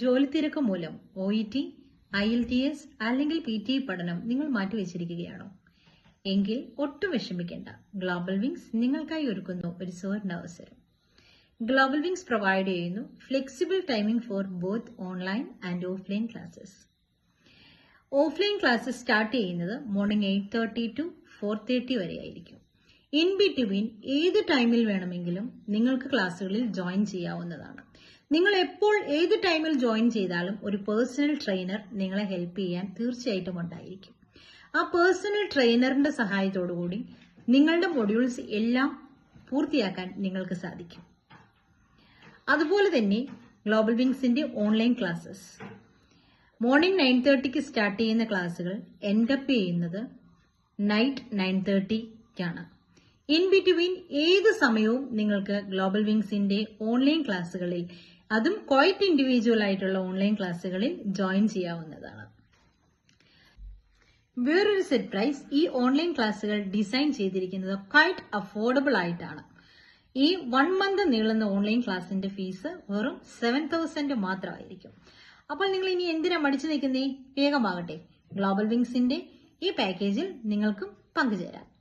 ജോലി തിരക്ക് മൂലം O E T I E L T അല്ലെങ്കിൽ പി ടി പഠനം നിങ്ങൾ മാറ്റിവെച്ചിരിക്കുകയാണോ? എങ്കിൽ ഒട്ടും വിഷമിക്കേണ്ട. ഗ്ലോബൽ വിങ്സ് നിങ്ങൾക്കായി ഒരുക്കുന്നു ഒരു സുവർണ അവസരം. ഗ്ലോബൽ വിങ്സ് പ്രൊവൈഡ് ചെയ്യുന്നു flexible timing for both online and offline classes offline classes start ചെയ്യുന്നത് morning eight thirty to four thirty വരെ ആയിരിക്കും ഇൻ ബിറ്റ്വീൻ ഏത് ടൈമിൽ വേണമെങ്കിലും നിങ്ങൾക്ക് ക്ലാസ്സുകളിൽ ജോയിൻ ചെയ്യാവുന്നതാണ്. നിങ്ങൾ എപ്പോൾ ഏത് ടൈമിൽ ജോയിൻ ചെയ്താലും ഒരു പേഴ്സണൽ ട്രെയിനർ നിങ്ങളെ ഹെൽപ്പ് ചെയ്യാൻ തീർച്ചയായിട്ടും ഉണ്ടായിരിക്കും. ആ പേഴ്സണൽ ട്രെയിനറിന്റെ സഹായത്തോടുകൂടി നിങ്ങളുടെ മൊഡ്യൂൾസ് എല്ലാം പൂർത്തിയാക്കാൻ നിങ്ങൾക്ക് സാധിക്കും. അതുപോലെ തന്നെ ഗ്ലോബൽ വിങ്സിന്റെ ഓൺലൈൻ ക്ലാസ്സസ്. മോർണിംഗ് നയൻ തേർട്ടിക്ക് സ്റ്റാർട്ട് ചെയ്യുന്ന ക്ലാസ്സുകൾ എൻഡപ്പ് ചെയ്യുന്നത് നൈറ്റ് നയൻ തേർട്ടിക്കാണ്. ഇൻ ബിറ്റ്വീൻ ഏത് സമയവും നിങ്ങൾക്ക് ഗ്ലോബൽ വിങ്സിന്റെ ഓൺലൈൻ ക്ലാസ്സുകളിൽ അതും ക്വൈറ്റ് ഇൻഡിവിജ്വൽ ആയിട്ടുള്ള ഓൺലൈൻ ക്ലാസ്സുകളിൽ ജോയിൻ ചെയ്യാവുന്നതാണ്. വേറൊരു സെറ്റ് പ്രൈസ് ഈ ഓൺലൈൻ ക്ലാസ്സുകൾ ഡിസൈൻ ചെയ്തിരിക്കുന്നത് ക്വൈറ്റ് അഫോർഡബിൾ ആയിട്ടാണ്. ഈ വൺ മന്ത് നീളുന്ന ഓൺലൈൻ ക്ലാസിന്റെ ഫീസ് വെറും സെവൻ തൗസൻഡ് മാത്രമായിരിക്കും. അപ്പോൾ നിങ്ങൾ ഇനി എന്തിനാ മടിച്ചു നിൽക്കുന്നേ? വേഗമാകട്ടെ. ഗ്ലോബൽ വിങ്സിന്റെ ഈ പാക്കേജിൽ നിങ്ങൾക്കും പങ്കുചേരാം.